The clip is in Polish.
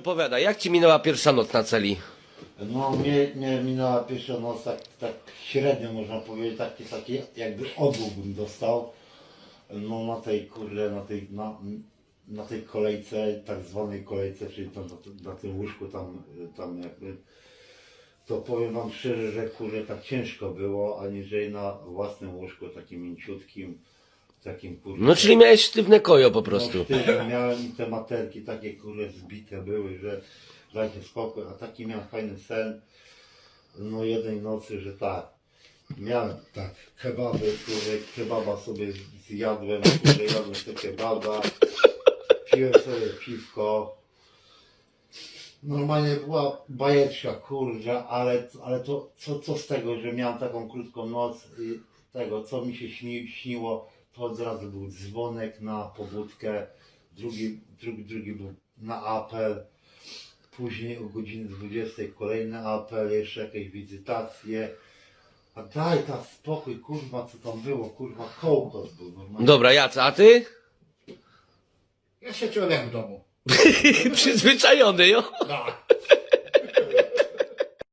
Opowiadaj, jak ci minęła pierwsza noc na celi? No mnie, mnie minęła pierwsza noc tak, tak średnio można powiedzieć, taki, taki jakby odruch bym dostał. No na tej kurde, na tej, na, na tej kolejce, tak zwanej kolejce, czyli tam na, na tym łóżku tam, tam jakby, to powiem wam szczerze, że kurde tak ciężko było, aniżeli na własnym łóżku takim mięciutkim, takim. No czyli miałeś sztywne kojo po prostu. No, miałem i te materki takie kurde zbite były, że dajcie spokój, a taki miałem fajny sen, no jednej nocy, że tak, miałem tak, kebaby, kurde, kebaba sobie zjadłem, kurde, jadłem sobie kebaba, piłem sobie piwko, normalnie była bajeczka, kurde, ale, ale to, co, co z tego, że miałem taką krótką noc i tego, co mi się śni, śniło, od razu był dzwonek na pobudkę, drugi, drugi, drugi był na apel, później o godzinie 20 kolejny apel, jeszcze jakieś wizytacje. A daj tam spokój, kurwa, co tam było, kurwa, kołkos był normalnie. Dobra, Jaca, a ty? Ja się czułem jak w domu. Przyzwyczajony, jo? Tak.